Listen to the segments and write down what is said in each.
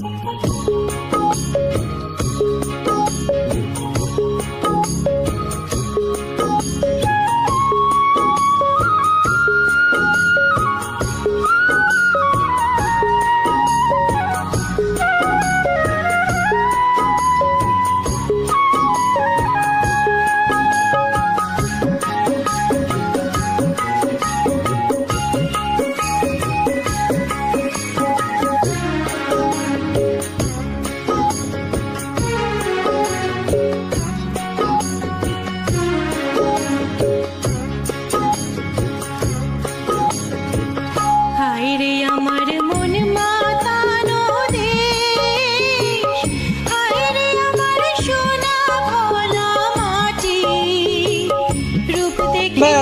হায়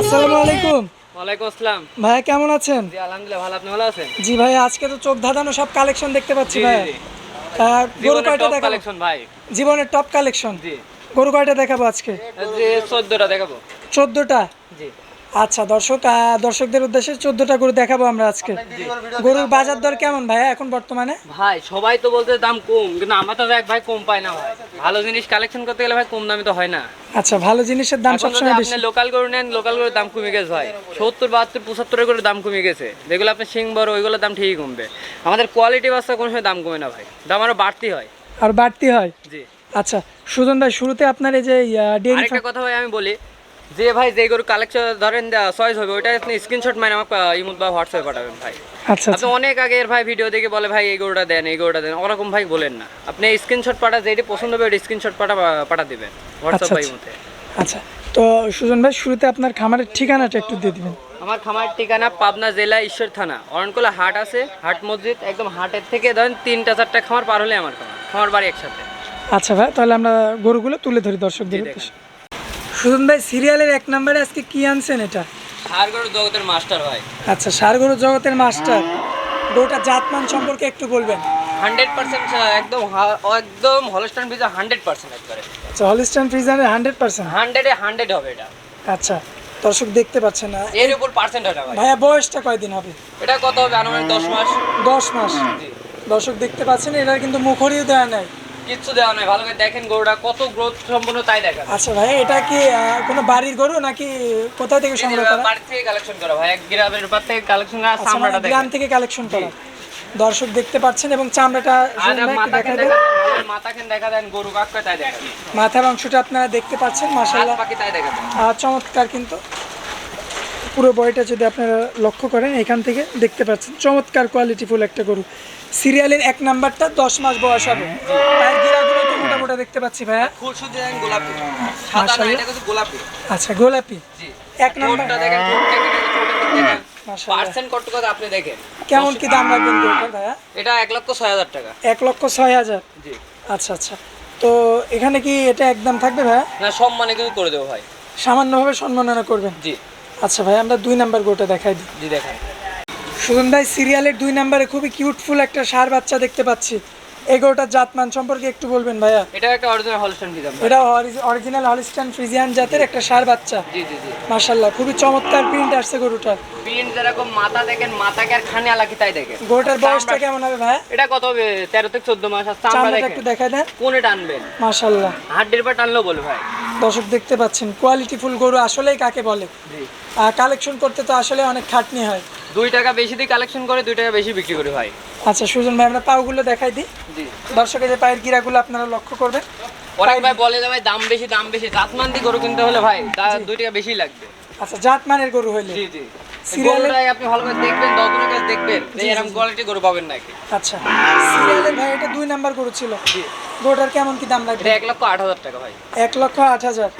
আসসালামু আলাইকুম। ওয়ালাইকুম আসসালাম। ভাই কেমন আছেন? জি আলহামদুলিল্লাহ ভালো। আপনি ভালো আছেন? জি ভাই আজকে তো চোখ ধাঁধানো সব কালেকশন দেখতে পাচ্ছি ভাই জি, জি। আহ, গরু কয়টা দেখাবো? কালেকশন ভাই। জীবনের টপ কালেকশন জি। গরু কয়টা দেখাবো আজকে? যে চোদ্দটা দেখাবো। চোদ্দটা? জি। আচ্ছা দর্শক দর্শকদের উদ্দেশ্যে চোদ্দটা গরু দেখাবো আমরা আজকে। গরুর বাজার দর কেমন ভাই এখন বর্তমানে? ভাই সবাই তো বলতে দাম কম কিন্তু আমরা তো দেখ ভাই কম পাই না ভাই। ভালো জিনিস কালেকশন করতে গেলে ভাই কম দামে তো হয় না। আচ্ছা ভালো জিনিসের দাম সবসময় বেশি। আপনি লোকাল গরু নেন লোকাল গরুর দাম কমে গেছে ভাই। সত্তর বাহাত্তর পঁচাত্তরের করে দাম কমে গেছে। যেগুলো আপনি সিং বড় ওইগুলোর দাম ঠিকই কমবে। আমাদের কোয়ালিটি বাচ্চা কোনো সময় দাম কমে না ভাই। দাম আরও বাড়তি হয়। আর বাড়তি হয়? জি। আচ্ছা সুজন ভাই শুরুতে আপনার এই যে ডেয়ারি কথা ভাই আমি বলি। যে ভাই যে গরু কালেকশন ধরেন চয়েস হবে ওইটা আপনি স্ক্রিনশট মানে আমাকে ইমুদ বা হোয়াটসঅ্যাপে পাঠাবেন ভাই। আচ্ছা আপনি অনেক আগের ভাই ভিডিও দেখে বলে ভাই এই গরুটা দেন এই গরুটা দেন। ওরকম ভাই বলেন না। আপনি স্ক্রিনশট পাঠা যেটি পছন্দ হবে ওই স্ক্রিনশট পাঠা পাঠা দিবেন হোয়াটসঅ্যাপ আচ্ছা, ভাই আচ্ছা। মতে আচ্ছা তো সুজন ভাই শুরুতে আপনার খামারের ঠিকানাটা একটু দিয়ে দিবেন। আমার খামার ঠিকানা পাবনা জেলা ঈশ্বর থানা অরণকোলা হাট আছে হাট মসজিদ একদম হাটের থেকে ধরেন তিনটা চারটা খামার পার হলে আমার খামার খামার বাড়ি একসাথে। আচ্ছা ভাই তাহলে আমরা গরুগুলো তুলে ধরি দর্শকদের উদ্দেশ্যে। সুজন ভাই সিরিয়ালের এক নম্বরে আজকে কি আনছেন এটা? আর জগতের মাস্টার ভাই। আচ্ছা সারগরু জগতের মাস্টার। গরুটা জাতমান সম্পর্কে একটু বলবেন। হান্ড্রেড পার্সেন্ট একদম একদম হলস্টান ভিজা হান্ড্রেড পার্সেন্ট একবারে আচ্ছা হলিস্টান ফ্রিজানের হান্ড্রেড পার্সেন্ট? হান্ড্রেডে হান্ড্রেড হবে এটা। আচ্ছা দর্শক দেখতে পাচ্ছেন না। এর উপর পার্সেন্ট ভাই। ভাইয়া বয়সটা কয়দিন হবে? এটা কত হবে? আনুমানিক দশ মাস। দশ মাস। দর্শক দেখতে পাচ্ছেন এটার কিন্তু মুখরিও দেওয়া নাই। কিচ্ছু দেওয়া নাই। ভালো করে দেখেন গরুটা কত গ্রোথ সম্পূর্ণ তাই দেখা আচ্ছা ভাই এটা কি কোনো বাড়ির গরু নাকি কোথা থেকে সংগ্রহ করা? বাড়ি থেকে কালেকশন করা ভাই এক গ্রামের ব্যাপার থেকে কালেকশন করা আচ্ছা, মানে চামড়াটা গ্রাম থেকে কালেকশন করা। দর্শক দেখতে পাচ্ছেন এবং চামড়াটা মাথা। দেখা দেন। মাথা দেখা দেন গরু কাকা তাই দেখা মাথার অংশটা আপনারা দেখতে পাচ্ছেন দেন চমৎকার কিন্তু। পুরো বডিটা যদি আপনারা লক্ষ্য করেন এখান থেকে দেখতে পাচ্ছেন। চমৎকার কোয়ালিটিফুল একটা গরু। সিরিয়ালের এক নাম্বারটা দশ মাস বয়স হবে। মোটামোটা দেখতে পাচ্ছি ভাইয়া। গোলাপি। আচ্ছা গোলাপি। এক নাম্বার। পার্সেন্ট কত কথা আপনি দেখেন। কেমন কি দাম রাখবেন ভাইয়া? এটা এক লক্ষ ছয় হাজার টাকা। এক লক্ষ ছয় হাজার? জি। আচ্ছা আচ্ছা। তো এখানে কি এটা একদম থাকবে ভাইয়া? না সম্মানে কিন্তু করে দেবো ভাই। সামান্যভাবে সম্মাননা করবেন? জি। আচ্ছা ভাই আমরা দুই নাম্বার গোটা দেখাই দিই। জি সুন্দর সুজন ভাই সিরিয়ালের দুই নাম্বারে খুবই কিউটফুল একটা সার বাচ্চা দেখতে পাচ্ছি। এই গরুটার জাতমান সম্পর্কে একটু বলবেন ভাইয়া? এটা একটা অরিজিনাল হলস্টাইন দিলাম এটা অরিজিনাল হলিস্টান ফ্রিজিয়ান জাতের একটা সার বাচ্চা। জি জি জি। মাশাল্লাহ খুবই চমৎকার প্রিন্ট আসছে গরুটার প্রিন্ট যেরকম মাথা দেখেন মাথাকে আর খানে আলাকি তাই দেখেন। গরুটার বয়সটা কেমন হবে ভাইয়া? এটা কত হবে? তেরো থেকে চোদ্দ মাস আর চামড়া দেখেন। একটু দেখা দেন। কোনে টানবেন। মাশাল্লাহ হাড্ডির পর টানলো বলবে ভাই। দর্শক দেখতে পাচ্ছেন কোয়ালিটিফুল গরু আসলেই কাকে বলে। জি। কালেকশন করতে তো আসলে অনেক খাটনি হয়। দুই টাকা বেশি দিয়ে কালেকশন করে দুই টাকা বেশি বিক্রি করে ভাই। আচ্ছা সুজন ভাই আমরা পাউগুলো দেখাই দিই। জি। দর্শকের যে পায়ের গিরাগুলো আপনারা লক্ষ্য করবেন। অনেক ভাই বলে যে ভাই দাম বেশি দাম বেশি। জাতমান দিয়ে গরু কিনতে হলে ভাই দুই টাকা বেশি লাগবে। আচ্ছা জাত মানের গরু হইলে। জি জি। গরুটাই আপনি ভালো করে দেখবেন দশ কাছে দেখবেন যে এরকম কোয়ালিটি গরু পাবেন নাকি। আচ্ছা সিরিয়ালের ভাই এটা দুই নাম্বার গরু ছিল। জি। গরুটার কেমন কি দাম লাগবে? এক লক্ষ আট হাজার টাকা ভাই। এক লক্ষ আট হাজার।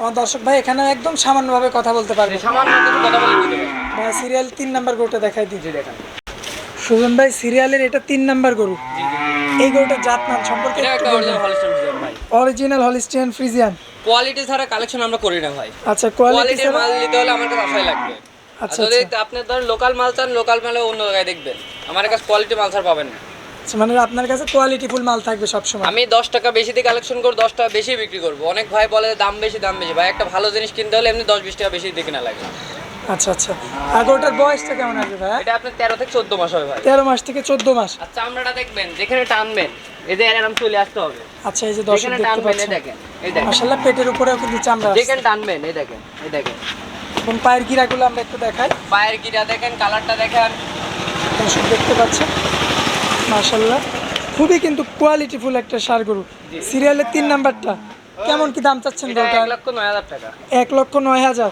আমার দর্শক ভাই এখানে একদম সামান্যভাবে কথা বলতে পারবে। সামান্য কথা বলে দিতে পারি ভাই সিরিয়াল তিন নাম্বার গরুটা দেখাই জি সুজন ভাই সিরিয়ালের এটা তিন নাম্বার গরু। এই গরুটার জাতমান সম্পর্কে অরিজিনাল হলিস্টিয়ান ফ্রিজিয়ান কোয়ালিটি ছাড়া কালেকশন আমরা করি না ভাই। আচ্ছা কোয়ালিটি মাল নিতে হলে আমার কাছে আশাই লাগবে। আচ্ছা, যদি আপনি ধরেন লোকাল মাল চান লোকাল মালে অন্য জায়গায় দেখবেন। আমার কাছে কোয়ালিটি মাল ছাড়া পাবেন না। মানে আপনার কাছে কোয়ালিটিফুল মাল থাকবে সবসময়? আমি দশ টাকা বেশি দিয়ে কালেকশন করে দশ টাকা বেশি বিক্রি করব। অনেক ভাই বলে দাম বেশি দাম বেশি। ভাই একটা ভালো জিনিস কিনতে হলে এমনি দশ বিশ টাকা বেশি দিয়ে কিনা লাগে। আচ্ছা আচ্ছা। আর গরুটার বয়সটা কেমন আসবে ভাইয়া এটা আপনার তেরো থেকে চোদ্দ মাস হবে ভাই। তেরো মাস থেকে চোদ্দ মাস। আর চামড়াটা দেখবেন যেখানে টানবেন এদের এরকম চলে আসতে হবে। আচ্ছা এই যে দর্শক দেখতে এই পাচ্ছেন। এই মাসাল্লাহ পেটের উপরেও কিন্তু চামড়া আছে। যেখানে টানবেন এই দেখেন এই দেখেন। এবং পায়ের গিরাগুলো আমরা একটু দেখাই। পায়ের গিরা দেখেন কালারটা দেখেন। দর্শক দেখতে পাচ্ছেন? মাসাল্লাহ খুবই কিন্তু কোয়ালিটিফুল একটা সার গরু। সিরিয়ালের তিন নাম্বারটা। কেমন কি দাম চাচ্ছেন এটা এক লক্ষ নয় হাজার টাকা। এক লক্ষ নয় হাজার।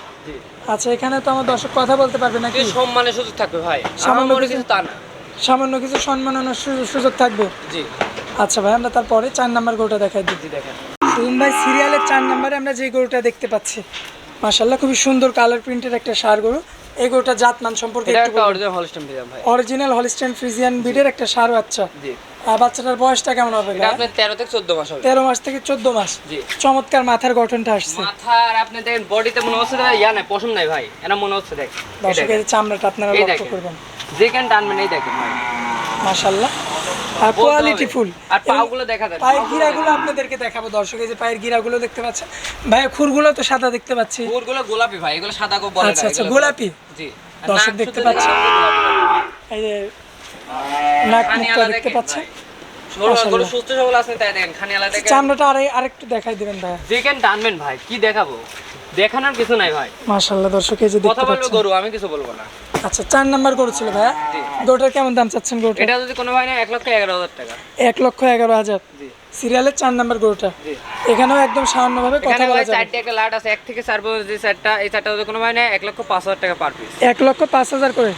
আচ্ছা এখানে তো আমার দর্শক কথা বলতে পারবে নাকি? সম্মানের সুযোগ থাকবে ভাই। সামান্য কিছু- তা না। সামান্য কিছু সম্মাননার সুযোগ সুযোগ থাকবে? জি। আচ্ছা ভাই আমরা তারপরে চার নাম্বার গরুটা দেখাই দিদি দেখেন। তুমি ভাই সিরিয়ালের চার নাম্বারে আমরা যে গরুটা দেখতে পাচ্ছি। মাসাল্লাহ খুবই সুন্দর কালার প্রিন্টের একটা সার গরু। এই গরুটা জাতমান সম্পর্কে একটু অরিজিনাল হলস্টেম ফ্রিজিয়ান ভাই। অরিজিনাল হলিস্টেন ফ্রিজিয়ান ব্রিডের একটা সার বাচ্চা। জি। আর বাচ্চাটার বয়সটা কেমন হবে এটা আপনার তেরো থেকে চোদ্দ মাস হবে। তেরো মাস থেকে চোদ্দ মাস। জি। চমৎকার মাথার গঠনটা আসছে। মাথার আপনি দেখেন বডিতে মনে হচ্ছে ইয়া নাই পশম নাই ভাই। এটা মনে হচ্ছে দেখ। দর্শকের চামড়াটা আপনারা লক্ষ্য। করবেন। যেখানে টানবেন এই দেখেন মাশাল্লাহ আর কোয়ালিটি ফুল আর পাগুলো দেখা পায়ের গিরাগুলো আপনাদেরকে দেখাবো। দর্শক এই যে পায়ের গিরাগুলো দেখতে পাচ্ছেন? ভাই খুরগুলো তো সাদা দেখতে পাচ্ছি। গুলো গোলাপি ভাই এগুলো সাদা গো বলে আচ্ছা, আচ্ছা, গোলাপি? জি। দর্শক দেখতে পাচ্ছেন? এই যে নাক মুখটা দেখতে পাচ্ছেন? সুস্থ সবল তাই দেখেন দেখেন। চামড়াটা আরেকটু দেখাই দিবেন ভাই যেখানে টানবেন ভাই কি দেখাবো? দেখানোর কিছু নাই ভাই। মাশাল্লাহ দর্শক এই যে কথা দেখতে বলবে পাচ্ছেন। গরু আমি কিছু বলব না। আচ্ছা চার নাম্বার গরু ছিল ভাইয়া। গরুটার কেমন দাম চাচ্ছেন গরুটা? এটা যদি কোনো ভাই না এক লক্ষ এগারো হাজার টাকা। এক লক্ষ এগারো হাজার। জি। সিরিয়ালের চার নাম্বার গরুটা। জি। এখানেও একদম সামান্যভাবে কথা বলা যাবে। চারটে একটা লাট আছে এক থেকে চার পর্যন্ত যে চারটা এই চারটা যদি কোনো ভাই না এক লক্ষ পাঁচ হাজার টাকা পার পিস এক লক্ষ পাঁচ হাজার করে?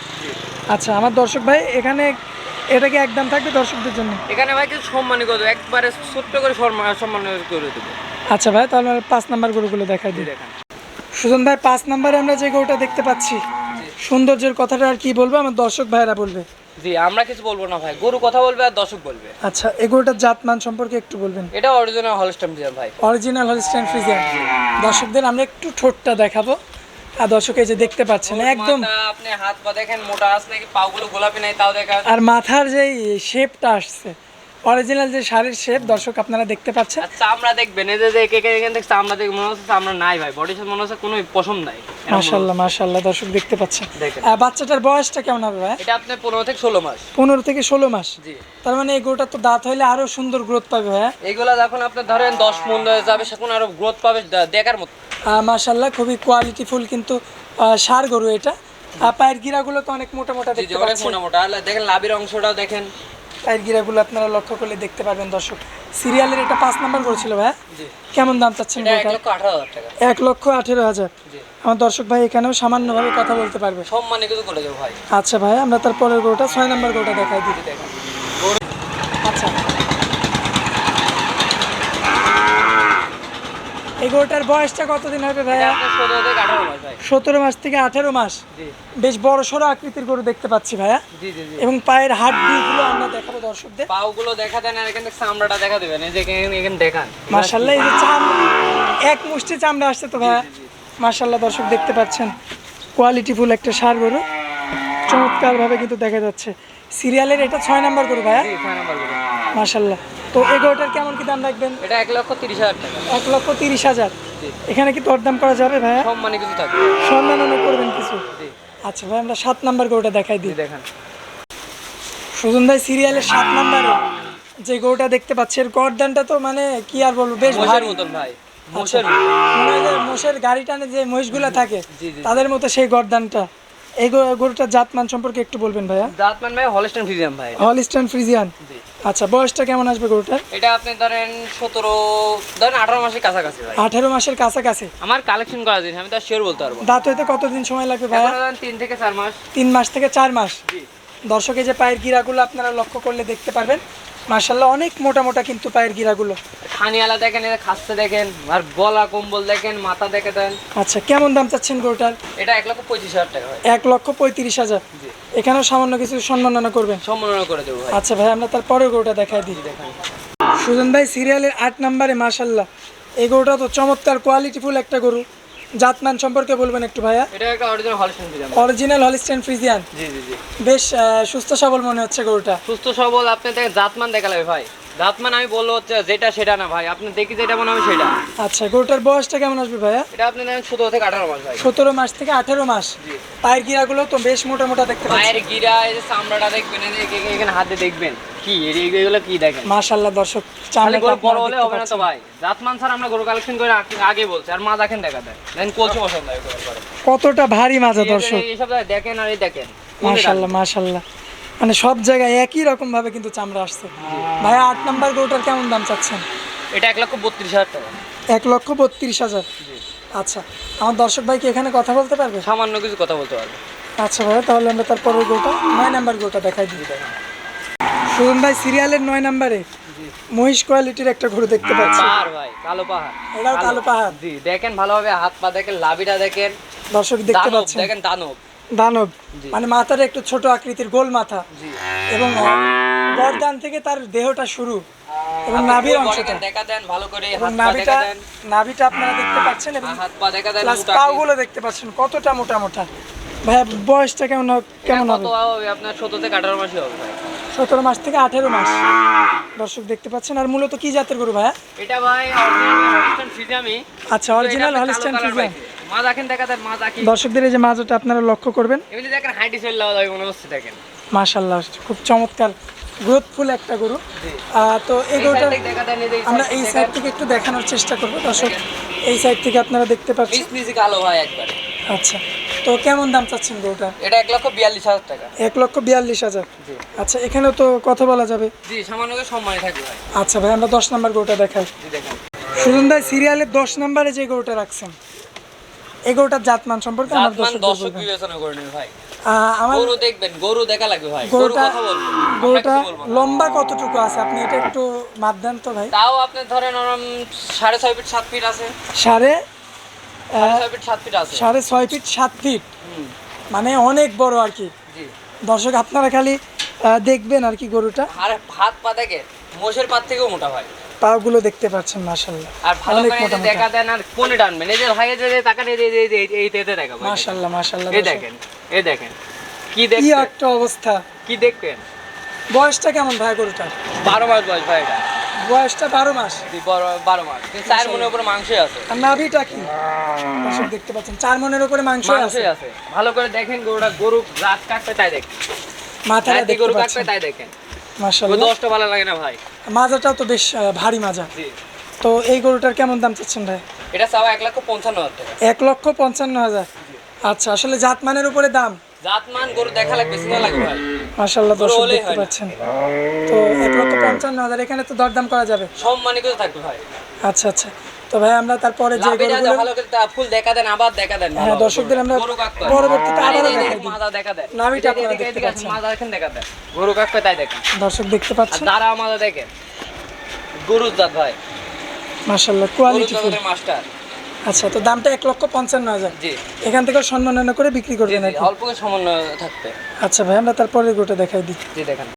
আচ্ছা আমার দর্শক ভাই এখানে এটা কি একদম থাকবে দর্শকদের জন্য? এখানে ভাই কিছু সম্মানই করে একবারে ছোট্ট করে সম্মান সম্মান করে দেবো। আচ্ছা ভাই তাহলে পাঁচ নাম্বার গরুগুলো দেখাই দিই। দেখেন। সুজন ভাই পাঁচ নাম্বারে আমরা যে গরুটা দেখতে পাচ্ছি সৌন্দর্যের কথাটা আর কি বলব? আমার দর্শক ভাইরা বলবে। জি আমরা কিছু বলব না ভাই গরু কথা বলবে আর দর্শক বলবে। আচ্ছা এই গরুটার জাত মান সম্পর্কে একটু বলবেন। এটা অরিজিনাল হলস্টাম ডিজাইন ভাই। অরিজিনাল হলিস্টাইন ফ্রিজিয়ান দর্শকদের আমরা একটু ঠোঁটটা দেখাবো। আর দর্শক এই যে দেখতে পাচ্ছেন একদম আপনি হাত পা দেখেন মোটা আছে নাকি পাগুলো গোলাপি নাই তাও দেখা আর মাথার যে শেপটা আসছে অরিজিনাল যে শাড়ির শেপ দর্শক আপনারা দেখতে পাচ্ছেন। চামড়া দেখবেন এই যে যে কে কে এখান থেকে চামড়া দেখে মনে হচ্ছে চামড়া নাই ভাই বডি শেপ মনে হচ্ছে কোনো পছন্দ নাই এরকম মাশাল্লাহ মাশাল্লাহ দর্শক দেখতে পাচ্ছেন। দেখেন। বাচ্চাটার বয়সটা কেমন হবে ভাই। এটা আপনি পনেরো থেকে ষোলো মাস। পনেরো থেকে ষোলো মাস। জি। তার মানে এই গরুটা তো দাঁত হইলে আরও সুন্দর গ্রোথ পাবে ভাইয়া। এগুলা যখন আপনি ধরেন দশ মন হয়ে যাবে সেখন আরও গ্রোথ পাবে দেখার মতো। আহ, মাশাল্লাহ খুবই কোয়ালিটিফুল কিন্তু ষাঁড় গরু এটা। পায়ের গিরাগুলো তো অনেক মোটা মোটা দেখতে অনেক পাচ্ছেন। মোটা মোটা। আর দেখেন লাভের অংশটাও দেখেন। পায়ের গিরাগুলো আপনারা লক্ষ্য করলে দেখতে পারবেন দর্শক। সিরিয়ালের এটা পাঁচ নাম্বার করেছিল ভাই কেমন দাম চাচ্ছেন এক লক্ষ আঠারো হাজার আমার দর্শক ভাই এখানেও সামান্যভাবে কথা বলতে পারবে। সম্মানে কিছু করে দেবো ভাই। আচ্ছা ভাই আমরা তার পরের গোটা ছয় নাম্বার গোটা দেখাই দিই। আচ্ছা। এই গরুটার বয়সটা কতদিন হবে ভাইয়া? সতেরো মাস থেকে আঠেরো মাস। বেশ বড় সড়ো আকৃতির গরু দেখতে পাচ্ছি ভাইয়া। এবং পায়ের হাড্ডিগুলো আমরা দেখাবো দর্শকদের। পাগুলো দেখা দেন আর এখান চামড়াটা দেখা দেবেন এই যে এখানে দেখান। মার্শাল্লাহ এই যে চাম এক মুষ্টি চামড়া আসছে তো ভাইয়া। মার্শাল্লাহ দর্শক দেখতে পাচ্ছেন। কোয়ালিটিফুল একটা সার গরু। চমৎকারভাবে কিন্তু দেখা যাচ্ছে। সিরিয়ালের এটা ছয় নাম্বার গরু ভাইয়া। মার্শাল্লাহ তো এই গরুটার কেমন কি দাম রাখবেন? এটা এক লক্ষ তিরিশ হাজার টাকা। এক লক্ষ তিরিশ হাজার। জি। এখানে কি দরদাম করা যাবে ভাইয়া? সম্মানে কিছু থাকবে। সম্মাননা করবেন কিছু? জি। আচ্ছা ভাই আমরা সাত নাম্বার গরুটা দেখাই দিই। দেখেন। সুজন ভাই সিরিয়ালের সাত নাম্বারে। যে গরুটা দেখতে পাচ্ছি এর গরদানটা তো মানে কি আর বলব বেশ ভারী। মতন ভাই। আচ্ছা। মোষের মোষের গাড়ি টানে যে মহিষগুলো থাকে তাদের মতো সেই গরদানটা। এই গরু- গরুটার জাতমান সম্পর্কে একটু বলবেন ভাইয়া? দাঁতমান ভাই হলস্টেন ফিজিয়াম ভাই। হলিস্টান ফ্রিজিয়ান আচ্ছা বয়সটা কেমন আসবে গরুটার? এটা আপনি ধরেন সতেরো ধরেন আঠারো মাসের কাছাকাছি ভাই। আঠেরো মাসের কাছাকাছি? আমার কালেকশন করা জিনিস আমি তো শিওর বলতে পারব। দাঁত হইতে কতদিন সময় লাগবে ভাইয়া? ধরেন তিন থেকে চার মাস। তিন মাস থেকে চার মাস? জি। দর্শকে যে পায়ের গিরাগুলো আপনারা লক্ষ্য করলে দেখতে পারবেন। মার্শাল্লাহ অনেক মোটা মোটা কিন্তু পায়ের গিরাগুলো। খানিয়ালা দেখেন এটা খাচ্ছে দেখেন আর গলা কম্বল দেখেন মাথা দেখে দেন। আচ্ছা কেমন দাম চাচ্ছেন গরুটার? এটা এক লক্ষ পঁচিশ হাজার টাকা এক লক্ষ পঁয়ত্রিশ হাজার। জি। এখানেও সামান্য কিছু সম্মাননা করবেন? সম্মাননা করে দেবো ভাই। আচ্ছা ভাই আমরা তার পরের গরুটা দেখাই দিই। দেখেন। সুজন ভাই সিরিয়ালের আট নম্বরে মার্শাল্লাহ এই গরুটা তো চমৎকার কোয়ালিটিফুল একটা গরু। জাতমান সম্পর্কে বলবেন একটু ভাইয়া? এটা একটা original Holstein Friesian original Holstein Friesian জি জি জি। বেশ সুস্থ সবল মনে হচ্ছে গরুটা। সুস্থ সবল আপনি দেখেন জাতমান দেখা লাগবে ভাই। দাঁতমান আমি বলব হচ্ছে যেটা সেটা না ভাই। আপনি দেখি যেটা মনে হবে সেটা। আচ্ছা গরুটার বয়সটা কেমন আসবে ভাইয়া? এটা আপনি নেন সতেরো থেকে আঠারো মাস ভাই। সতেরো মাস থেকে আঠেরো মাস। জি। পায়ের গিরাগুলো তো বেশ মোটা মোটা দেখতে পায়ের গিরা এই যে চামড়াটা দেখবেন এখানে হাতে দেখবেন। কি? এগুলো কি দেখেন? মাশাল্লাহ দর্শক চামড়া গরু বড় হলে হবে না তো ভাই। স্যার আমরা গরু কালেকশন করে আগে- বলছি আর মা দেখেন দেখা দেয়। কলসি পছন্দ হয় কতটা ভারী মাজা দর্শক। এই- এইসব দেখেন আর এই দেখেন। মাশাল্লাহ মাশাল্লাহ মানে সব জায়গায় একই রকম ভাবে কিন্তু চামড়া আসছে। ভাইয়া আট নাম্বার গরুটার কেমন দাম চাচ্ছেন? এটা এক লক্ষ বত্রিশ হাজার টাকা। এক লক্ষ বত্রিশ হাজার। আচ্ছা আমার দর্শক ভাই কি এখানে কথা বলতে পারবে? সামান্য কিছু কথা বলতে পারবে। আচ্ছা ভাইয়া তাহলে আমরা তারপরের গোটা নয় নাম্বার গোটা দেখাই দিই। সুজন ভাই সিরিয়ালের নয় নাম্বারে। মহিষ কোয়ালিটির একটা গরু দেখতে পাচ্ছি। পাহাড় ভাই কালো পাহাড়। এটাও কালো পাহাড়। জি দেখেন ভালোভাবে হাত পা দেখেন লাভিটা দেখেন। দর্শক দেখতে পাচ্ছেন। দেখেন দানব। দানব। মানে মাথার একটু ছোট আকৃতির গোল মাথা। এবং গরদান থেকে তার দেহটা শুরু। এবং নাভির অংশটা। দেখা দেন ভালো করে হাত পা নাভিটা দেখা দেন। নাভিটা আপনারা দেখতে পাচ্ছেন এবং হাত পা দেখা দেন প্লাস। পাগুলো দেখতে পাচ্ছেন কতটা মোটা মোটা। ভাইয়া বয়সটা কেমন কেমন হবে কত হবে? আপনার সতেরো থেকে আঠারো মাসই হবে ভাই। সতেরো মাস থেকে আঠেরো মাস। দর্শক দেখতে পাচ্ছেন আর মূলত কি জাতের গরু ভাইয়া? এটা ভাই আচ্ছা অরিজিনাল হলিস্টান দর্শকদের এই যে মাজটা আপনারা লক্ষ্য করবেন। মাশাল্লাহ খুব চমৎকার গ্রোথফুল একটা গরু। তো এই গরুটা আমরা এই সাইড থেকে একটু দেখানোর চেষ্টা করব দর্শক। এই সাইড থেকে আপনারা দেখতে পাচ্ছেন। আচ্ছা। তো কেমন দাম চাচ্ছেন গরুটা? এটা এক লক্ষ বিয়াল্লিশ হাজার টাকা। এক লক্ষ বিয়াল্লিশ হাজার। জি। আচ্ছা এখানেও তো কথা বলা যাবে। জি সামান্য সম্মানে থাকবে ভাই। আচ্ছা ভাই আমরা দশ নম্বর গরুটা দেখাই। জি দেখেন। সুজন ভাই সিরিয়ালের দশ নম্বরে যে গরুটা রাখছেন এই গরুটার জাতমান সম্পর্কে আমার দর্শক বিবেচনা করে নেবে ভাই। আমার গরু দেখবেন গরু দেখা লাগবে ভাই। গরু গরুটা কথা বলব। আমরা গরুটা। লম্বা কতটুকু আছে? আপনি এটা একটু মাপ দেন তো ভাই। তাও আপনি ধরেন সাড়ে ছয় ফিট সাত ফিট আছে। সাড়ে সাড়ে ছয় ফিট সাত ফিট। মানে অনেক বড় আর কি। জি। দর্শক আপনারা খালি দেখবেন আর কি গরুটা। আর হাত পা দেখে মোষের পাত থেকেও মোটা হয়। পাগুলো দেখতে পাচ্ছেন মাশাল্লাহ আর ভালো করে। দেখা দেন আর কোনে টানবেন। এই যে ভাই এই যে তাকান এই যে- এই যে- এই দেখা ভাই মাশাল্লাহ মাশাল্লাহ এই দেখেন এই দেখেন। কি কি একটা অবস্থা। কি দেখবেন? বয়সটা কেমন ভাই গরুটার? বারো মাস বয়স ভাই এটা। বয়সটা বারো মাস। বারো- মাস। চার মনের উপরে মাংসই আছে। আর নাভিটা কি? দেখতে পাচ্ছেন চার মনের উপরে মাংস আছে। আছে। ভালো করে দেখেন গরুটা গরু রাত কাটবে তাই দেখেন। মাথাটা দেখতে গরু পাচ্ছেন। তাই দেখেন। দশটা ভালো লাগে না ভাই? মাজাটাও তো বেশ ভারী মাজা। তো এই গরুটার কেমন দাম চাচ্ছেন ভাই? এটা চাওয়া এক লক্ষ পঞ্চান্ন হাজার এক লক্ষ পঞ্চান্ন হাজার। আচ্ছা আসলে জাতমানের উপরে দাম? জাতমান গরু দেখা লাগবে সিনা লাগবে ভাই। মাশাল্লাহ দর্শক দেখতে পাচ্ছেন। তো এক লক্ষ পঞ্চান্ন হাজার এখানে তো দরদাম করা যাবে। সম্মানিত থাকবে ভাই। আচ্ছা আচ্ছা। তো ভাই আমরা তারপরে যে গরুগুলো ভালো করে ফুল দেখা দেন আবার দেখা দেন। হ্যাঁ, দর্শকদের আমরা পরবর্তীতে আর এই আবারও যে দেখাই দেখেন, দিই। মাজা দেখা দেন। নাভিটা আপনারা দেখতে পাচ্ছেন। মাজা দেখেন দেখা দেন। গরু কাকবে তাই দেখেন। দর্শক দেখতে পাচ্ছেন। দাঁড়া মাজা দেখেন। গরুর জাত ভাই। Quality full. মাস্টার। আচ্ছা তো দামটা এক লক্ষ পঞ্চান্ন হাজার। জি। এখান থেকে সম্মাননা করে বিক্রি করবেন অল্প সমন্বয় থাকতে আচ্ছা ভাই আমরা তারপরে গরুটা দেখাই দিই। জি দেখেন।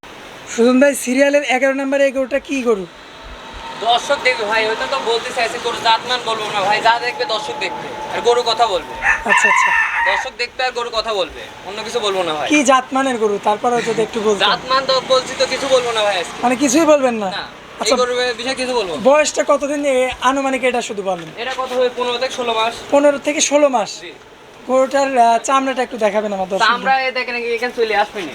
সুজন ভাই সিরিয়ালের এগারো নম্বরে এই গরুটা কি গরু? দর্শক দেখবে ভাই ওইটা তো বলতে চাইছে গরু জাতমান বলব না ভাই যা দেখবে দর্শক দেখবে আর গরু কথা বলবে। আচ্ছা আচ্ছা। দর্শক দেখবে আর গরু কথা বলবে অন্য কিছু বলব না ভাই। কি জাতমানের গরু? তারপরেও যদি একটু বলতেন। জাতমান তো বলছি তো কিছু বলব না ভাই মানে কিছুই বলবেন না। আচ্ছা। বয়সটা কতদিন আনুমানিক এটা শুধু বলেন। এটা কত হবে পনেরো থেকে ষোলো মাস। পনেরো থেকে ষোলো মাস। গরুটার চামড়াটা একটু দেখাবেন আমার দর্শক আমরা দেখেন এখানে চলে আসবে না।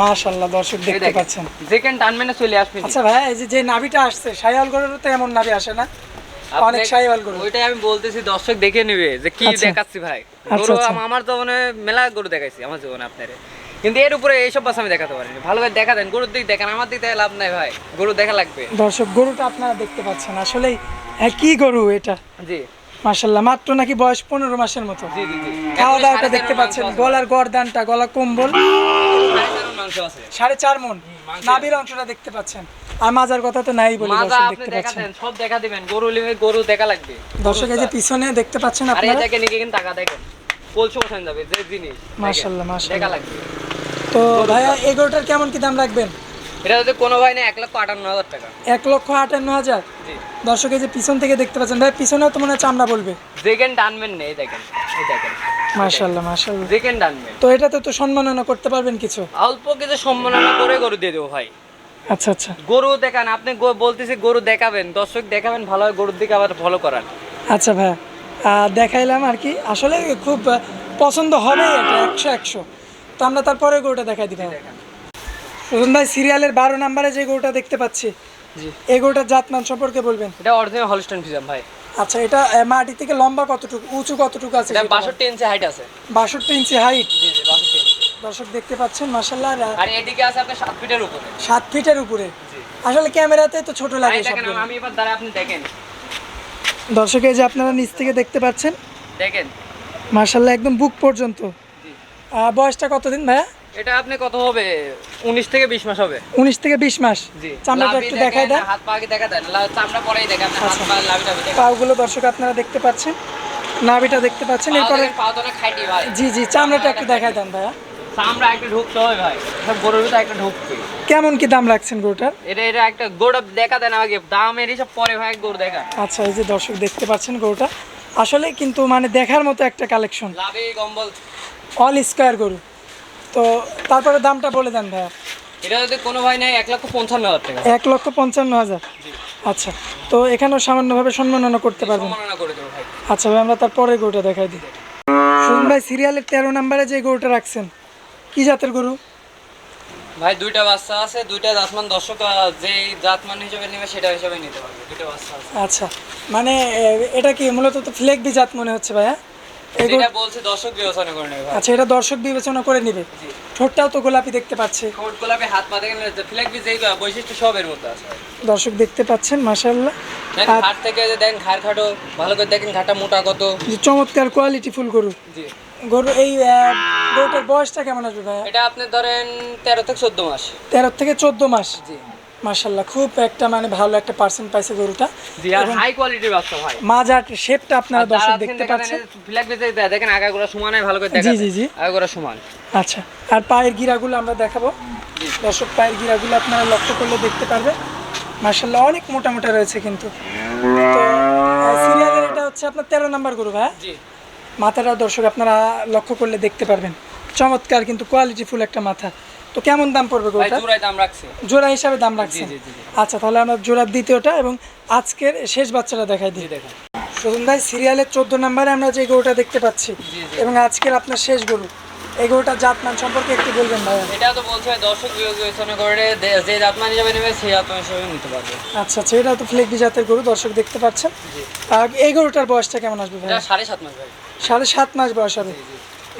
মাশাল্লাহ দর্শক দেখতে পাচ্ছেন। যেখানে টানমেনে চলে আসবে আচ্ছা ভাই এই যে নাভিটা আসছে সাইয়াল গরুর তো এমন নাভি আসে না। অনেক সাইয়াল গরু। ওইটাই আমি বলতেছি দর্শক দেখে নেবে যে কি আচ্ছা। দেখাচ্ছি ভাই। আচ্ছা, গরু। আমার মানে মেলা গরু দেখাইছি আমার জীবনে আপনারে। কিন্তু এর উপরে এইসব বাস আমি দেখাতে পারিনি। ভালোভাবে দেখা দেন গরুর দিক দেখেন আমার দিক থেকে লাভ নাই ভাই গরু দেখা লাগবে। দর্শক গরুটা আপনারা দেখতে পাচ্ছেন আহ, কি গরু এটা। জি। মাশাল্লাহ মাত্র নাকি বয়স পনেরো মাসের মতো। জি জি জি। খাওয়া দাওয়াটা দেখতে পাচ্ছেন গলার গরদানটা গলা কম্বল। সাড়ে চার মন। নাভির অংশটা দেখতে পাচ্ছেন। আর মাজার কথা তো নাই বলি দর্শক দেখতে পাচ্ছেন। সব দেখা দিবেন গরু লিবে গরু দেখা লাগবে। দর্শক এই যে পিছনে দেখতে পাচ্ছেন আর এই আপনারা। দেখেন এখানে টাকা দেখেন। কলসি বসান যাবে যে জিনিস দেখেন, মাশাআল্লাহ, মাশাআল্লাহ। দেখা লাগবে। তো ভাইয়া এই গরুটার কেমন কি দাম রাখবেন? এটা যদি কোনো ভাই না এক লক্ষ আটান্ন হাজার টাকা। এক লক্ষ আটান্ন হাজার? দর্শক এই যে পিছন থেকে দেখতে পাচ্ছেন ভাই পিছনেও তো মনে হয় চামড়া বলবে। যেখানে টানবেন নেই দেখেন এই দেখেন। মাশাল্লাহ মাশাল্লাহ যেখানে টানবেন। তো এটাতে তো সম্মাননা করতে পারবেন কিছু? অল্প কিছু সম্মাননা করে গরু দিয়ে দেবো ভাই। আচ্ছা আচ্ছা। গরু দেখান আপনি বলতেছে গরু দেখাবেন দর্শক দেখাবেন ভালো হয় গরুর দিকে আবার ফলো করান আচ্ছা ভাইয়া। দেখাইলাম আর কি আসলে খুব পছন্দ হবে এটা একশো একশো। তো আমরা তারপরে গরুটা দেখাই ভাইয়া সুজন ভাই সিরিয়ালের বারো নাম্বারে যে গরুটা দেখতে পাচ্ছি জি। এই গরুটার জাতমান সম্পর্কে বলবেন? এটা অরিজিনাল হলস্টাইন ফিজাম ভাই। আচ্ছা এটা মাটি থেকে লম্বা কতটুকু উঁচু কতটুকু আছে এটা বাষট্টি ইঞ্চি হাইট আছে। বাষট্টি ইঞ্চি হাইট জি জি বাষট্টি ইঞ্চি। দর্শক দেখতে পাচ্ছেন মাসাল্লাহ আর এদিকে আছে আপনার সাত ফিটের উপরে। সাত ফিটের উপরে? আসলে ক্যামেরাতে তো ছোট লাগে দেখেন আমি এবার দ্বারা আপনি দেখেন। দর্শক এই যে আপনারা নিচ থেকে দেখতে পাচ্ছেন দেখেন। মার্শাল্লাহ একদম বুক পর্যন্ত। বয়সটা কতদিন ভাইয়া? এটা আপনি কত হবে? উনিশ থেকে বিশ মাস হবে। উনিশ থেকে বিশ মাস। জি। চামড়াটা একটু দেখাই দেন। হাত পা আগে দেখা দেন। চামড়া পরেই দেখেন হাত পা লাভি টাভি দেখেন পাগুলো দর্শক আপনারা দেখতে পাচ্ছেন। নাভিটা দেখতে পাচ্ছেন। এরপরে দেখেন, তো না খাইটি ভাই। জি জি চামড়াটা একটু দেখাই দেন ভাইয়া। চামড়া একটা ঢুকতে হবে ভাই। সব গরুর ভিতরে একটা ঢুকতে কেমন কি দাম রাখছেন গরুটার? এটা এটা একটা গরু দেখা দেন আগে। দামের হিসাব পরে ভাই গরু দেখা। আচ্ছা এই যে দর্শক দেখতে পাচ্ছেন গরুটা। আসলে কিন্তু মানে দেখার মতো একটা কালেকশন লাভি কম্বল। অল স্কোয়ার গরু। তো তারপরে দামটা বলে দেন ভাইয়া। এটা যদি কোনো ভাই নাই এক লক্ষ পঞ্চান্ন হাজার টাকা। এক লক্ষ পঞ্চান্ন হাজার। আচ্ছা তো এখানেও সামান্যভাবে সম্মাননা করতে পারবেন। ভাই। আচ্ছা ভাই আমরা তারপরে গরুটা দেখাই দিই। শুনুন ভাই সিরিয়ালের তেরো নাম্বারে যে গরুটা রাখছেন কি জাতের গরু? ভাই দুইটা বাচ্চা আছে দুইটা জাতমান দর্শক যেই জাতমান হিসেবে নেবে সেটা হিসেবে নিতে পারবে দুইটা বাচ্চা আছে। আচ্ছা মানে এটা কি মূলত তো ফ্লেগবি জাত মনে হচ্ছে ভাইয়া? যেটা বলছে দর্শক বিবেচনা করে নেবে আচ্ছা এটা দর্শক বিবেচনা করে নিবে। ঠোঁটটাও তো গোলাপি দেখতে পাচ্ছে। কোট গোলাপে হাত পা দেখেন ফ্ল্যাগ বি যেই বৈশিষ্ট্য সবের মধ্যে আছে। দর্শক দেখতে পাচ্ছেন দেন ঘাট থেকে যে দেখেন ঘাড় খাটো ভালো করে দেখেন ঘাটা মোটা কত। যে চমৎকার কোয়ালিটি ফুল গরু। জি। গরু এই গরুটার বয়সটা কেমন আসবে ভাইয়া? এটা আপনি ধরেন তেরো থেকে চোদ্দ মাস। তেরো থেকে চোদ্দ মাস। জি। মাসাল্লাহ খুব একটা মানে ভালো একটা পার্সেন্ট পাইছে গরুটা। হাই কোয়ালিটির বাচ্চা ভাই। মাজার শেপটা আপনারা দর্শক দেখতে পাচ্ছেন। ফ্ল্যাগ বেজে দেখেন আগাগোড়া সমান ভালো করে দেখা জি, জি, জি। আগাগোড়া সমান। আচ্ছা আর পায়ের গিরাগুলো আমরা দেখাবো। দর্শক পায়ের গিরাগুলো আপনারা লক্ষ্য করলে দেখতে পারবে মার্শাল্লাহ অনেক মোটা মোটা রয়েছে কিন্তু। সিরিয়ালের এটা হচ্ছে আপনার তেরো নাম্বার গরু ভাই। জি। মাথাটা দর্শক আপনারা লক্ষ্য করলে দেখতে পারবেন। চমৎকার কিন্তু কোয়ালিটি ফুল একটা মাথা। তো কেমন দাম পড়বে ভাই গরুটা জোড়ায় দাম রাখছে। জোড়া হিসাবে দাম জি। আচ্ছা তাহলে আমরা জোড়ার দ্বিতীয়টা এবং আজকের শেষ বাচ্চাটা দেখাই দিই। দেখেন ভাই সিরিয়ালের চোদ্দ নাম্বারে আমরা যে গরুটা দেখতে পাচ্ছি। এবং আজকের আপনার শেষ গরু। এই গরুটার জাতমান সম্পর্কে একটু বলবেন ভাইয়া এটা তো বলছে দর্শক বিবেচনা করে যে জাতমান হিসেবে নেবে সেই জাতমান হিসেবে নিতে পারবে। আচ্ছা আচ্ছা এটা তো ফ্লেগবি জাতের গরু দর্শক দেখতে পাচ্ছেন। আর এই গরুটার বয়সটা কেমন আসবে ভাই? সাড়ে সাত মাস ভাই। সাড়ে সাত মাস বয়স হবে।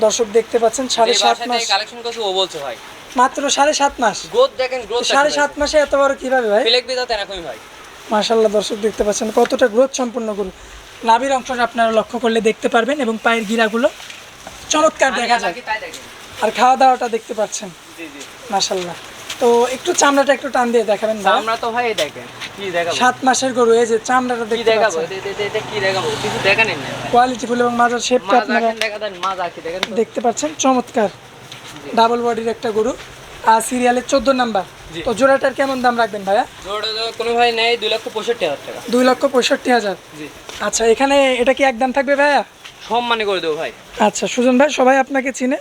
দর্শক দেখতে পাচ্ছেন সাড়ে সাত মাস। কালেকশন করছে ও বলছে ভাই। মাত্র সাড়ে সাত মাস। গ্রোথ দেখেন গ্রোথ সাড়ে সাত মাসে এত বড় কীভাবে ভাই? এরকমই ভাই। মাশাল্লাহ দর্শক দেখতে পাচ্ছেন কতটা গ্রোথ সম্পূর্ণ গরু নাভির অংশটা আপনারা লক্ষ্য করলে দেখতে পারবেন এবং পায়ের গিরাগুলো চমৎকার দেখা যায়। আর খাওয়া দাওয়াটা দেখতে পাচ্ছেন। মাশাল্লাহ তো একটু চামড়াটা একটু টান দিয়ে দেখাবেন। আমরা তো ভাই দেখেন কি দেখাবো? সাত মাসের গরু এই যে চামড়াটা কি দেখতে দেখাবো? দে- কি দেখাবো? কিছু না কোয়ালিটি ফুল এবং মাজার শেপটা আপনারা দেখতে পাচ্ছেন চমৎকার। ডাবল বডির একটা গরু। আর সিরিয়ালের চোদ্দ নাম্বার। তো জোড়াটার কেমন দাম রাখবেন ভাইয়া? কোনো ভাই নেই দুই লক্ষ পঁয়ষট্টি হাজার টাকা। দুই লক্ষ পঁয়ষট্টি হাজার। জি। আচ্ছা এখানে এটা কি একদম থাকবে ভাইয়া? সম্মানী করে দেবো ভাই। আচ্ছা সুজন ভাই সবাই আপনাকে চিনে।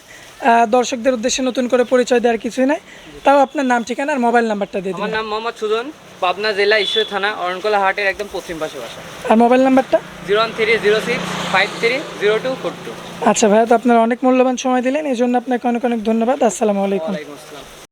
দর্শকদের উদ্দেশ্যে নতুন করে পরিচয় দেওয়ার কিছুই নাই। তাও আপনার নাম ঠিকানা আর মোবাইল নাম্বারটা দিয়ে আমার দিন নাম মোহাম্মদ সুজন পাবনা জেলা ঈশ্বর থানা অরণকলা হাটের একদম পশ্চিম পাশে বাসা। আর মোবাইল নাম্বারটা? Zero one three zero six five three zero two four two. আচ্ছা ভাইয়া তো আপনার অনেক মূল্যবান সময় দিলেন এই জন্য আপনাকে অনেক অনেক ধন্যবাদ। আসসালামু আলাইকুম।